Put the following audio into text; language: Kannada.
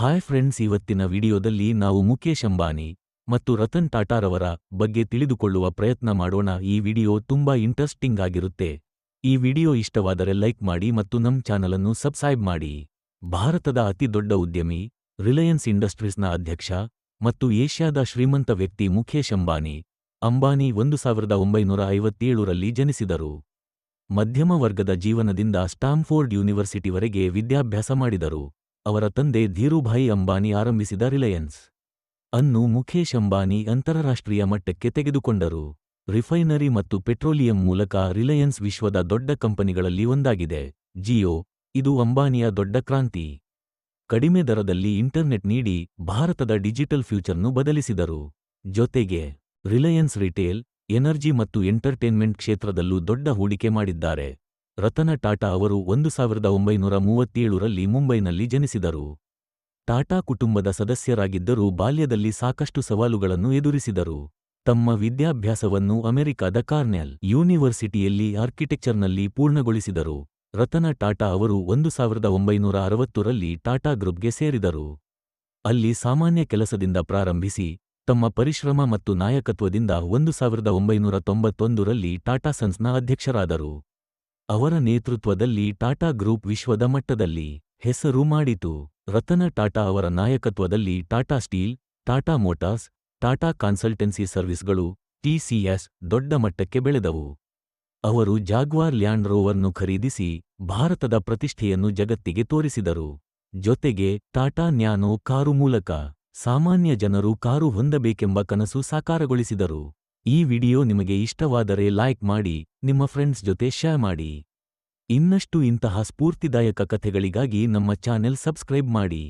ಹಾಯ್ ಫ್ರೆಂಡ್ಸ್, ಇವತ್ತಿನ ವಿಡಿಯೋದಲ್ಲಿ ನಾವು ಮುಖೇಶ್ ಅಂಬಾನಿ ಮತ್ತು ರತನ್ ಟಾಟಾರವರ ಬಗ್ಗೆ ತಿಳಿದುಕೊಳ್ಳುವ ಪ್ರಯತ್ನ ಮಾಡೋಣ. ಈ ವಿಡಿಯೋ ತುಂಬಾ ಇಂಟ್ರೆಸ್ಟಿಂಗ್ ಆಗಿರುತ್ತೆ. ಈ ವಿಡಿಯೋ ಇಷ್ಟವಾದರೆ ಲೈಕ್ ಮಾಡಿ ಮತ್ತು ನಮ್ ಚಾನಲನ್ನು ಸಬ್ಸ್ಕ್ರೈಬ್ ಮಾಡಿ. ಭಾರತದ ಅತಿ ದೊಡ್ಡ ಉದ್ಯಮಿ, ರಿಲಯನ್ಸ್ ಇಂಡಸ್ಟ್ರೀಸ್ನ ಅಧ್ಯಕ್ಷ ಮತ್ತು ಏಷ್ಯಾದ ಶ್ರೀಮಂತ ವ್ಯಕ್ತಿ ಮುಖೇಶ್ ಅಂಬಾನಿ ಅಂಬಾನಿ ಒಂದು ಸಾವಿರದ ಒಂಬೈನೂರ ಐವತ್ತೇಳರಲ್ಲಿ ಜನಿಸಿದರು. ಮಧ್ಯಮ ವರ್ಗದ ಜೀವನದಿಂದ ಸ್ಟಾಂಫೋರ್ಡ್ ಯೂನಿವರ್ಸಿಟಿವರೆಗೆ ವಿದ್ಯಾಭ್ಯಾಸ ಮಾಡಿದರು. ಅವರ ತಂದೆ ಧೀರುಭಾಯಿ ಅಂಬಾನಿ ಆರಂಭಿಸಿದ ರಿಲಯನ್ಸ್ ಅನ್ನು ಮುಖೇಶ್ ಅಂಬಾನಿ ಅಂತಾರಾಷ್ಟ್ರೀಯ ಮಟ್ಟಕ್ಕೆ ತೆಗೆದುಕೊಂಡರು. ರಿಫೈನರಿ ಮತ್ತು ಪೆಟ್ರೋಲಿಯಂ ಮೂಲಕ ರಿಲಯನ್ಸ್ ವಿಶ್ವದ ದೊಡ್ಡ ಕಂಪನಿಗಳಲ್ಲಿ ಒಂದಾಗಿದೆ. ಜಿಯೋ, ಇದು ಅಂಬಾನಿಯ ದೊಡ್ಡ ಕ್ರಾಂತಿ. ಕಡಿಮೆ ದರದಲ್ಲಿ ಇಂಟರ್ನೆಟ್ ನೀಡಿ ಭಾರತದ ಡಿಜಿಟಲ್ ಫ್ಯೂಚರ್ನ್ನು ಬದಲಿಸಿದರು. ಜೊತೆಗೆ, ರಿಲಯನ್ಸ್ ರಿಟೇಲ್, ಎನರ್ಜಿ ಮತ್ತು ಎಂಟರ್ಟೈನ್ಮೆಂಟ್ ಕ್ಷೇತ್ರದಲ್ಲೂ ದೊಡ್ಡ ಹೂಡಿಕೆ ಮಾಡಿದ್ದಾರೆ. ರತನ ಟಾಟಾ ಅವರು ಒಂದು ಸಾವಿರದ ಒಂಬೈನೂರ ಮೂವತ್ತೇಳರಲ್ಲಿ ಮುಂಬೈನಲ್ಲಿ ಜನಿಸಿದರು. ಟಾಟಾ ಕುಟುಂಬದ ಸದಸ್ಯರಾಗಿದ್ದರೂ ಬಾಲ್ಯದಲ್ಲಿ ಸಾಕಷ್ಟು ಸವಾಲುಗಳನ್ನು ಎದುರಿಸಿದರು. ತಮ್ಮ ವಿದ್ಯಾಭ್ಯಾಸವನ್ನು ಅಮೆರಿಕದ ಕಾರ್ನೆಲ್ ಯೂನಿವರ್ಸಿಟಿಯಲ್ಲಿ ಆರ್ಕಿಟೆಕ್ಚರ್ನಲ್ಲಿ ಪೂರ್ಣಗೊಳಿಸಿದರು. ರತನ ಟಾಟಾ ಅವರು ಒಂದು ಸಾವಿರದ ಒಂಬೈನೂರ ಅರವತ್ತರಲ್ಲಿ ಟಾಟಾ ಗ್ರೂಪ್ಗೆ ಸೇರಿದರು. ಅಲ್ಲಿ ಸಾಮಾನ್ಯ ಕೆಲಸದಿಂದ ಪ್ರಾರಂಭಿಸಿ, ತಮ್ಮ ಪರಿಶ್ರಮ ಮತ್ತು ನಾಯಕತ್ವದಿಂದ ಒಂದು ಸಾವಿರದ ಒಂಬೈನೂರ ತೊಂಬತ್ತೊಂದರಲ್ಲಿ ಟಾಟಾ ಸನ್ಸ್ನ ಅಧ್ಯಕ್ಷರಾದರು. ಅವರ ನೇತೃತ್ವದಲ್ಲಿ ಟಾಟಾ ಗ್ರೂಪ್ ವಿಶ್ವದ ಮಟ್ಟದಲ್ಲಿ ಹೆಸರು ಮಾಡಿತು. ರತನ ಟಾಟಾ ಅವರ ನಾಯಕತ್ವದಲ್ಲಿ Tata Steel, Tata Motors, Tata Consultancy ಸರ್ವಿಸ್ಗಳು TCS ದೊಡ್ಡ ಮಟ್ಟಕ್ಕೆ ಬೆಳೆದವು. ಅವರು ಜಾಗ್ವಾರ್ ಲ್ಯಾಂಡ್ ರೋವರ್ನು ಖರೀದಿಸಿ ಭಾರತದ ಪ್ರತಿಷ್ಠೆಯನ್ನು ಜಗತ್ತಿಗೆ ತೋರಿಸಿದರು. ಜೊತೆಗೆ ಟಾಟಾ ನ್ಯಾನೋ ಕಾರು ಮೂಲಕ ಸಾಮಾನ್ಯ ಜನರು ಕಾರು ಹೊಂದಬೇಕೆಂಬ ಕನಸು ಸಾಕಾರಗೊಳಿಸಿದರು. ಈ ವಿಡಿಯೋ ನಿಮಗೆ ಇಷ್ಟವಾದರೆ ಲೈಕ್ ಮಾಡಿ, ನಿಮ್ಮ ಫ್ರೆಂಡ್ಸ್ ಜೊತೆ ಶೇರ್ ಮಾಡಿ. ಇನ್ನಷ್ಟು ಇಂತಹ ಸ್ಫೂರ್ತಿದಾಯಕ ಕಥೆಗಳಿಗಾಗಿ ನಮ್ಮ ಚಾನೆಲ್ ಸಬ್ಸ್ಕ್ರೈಬ್ ಮಾಡಿ.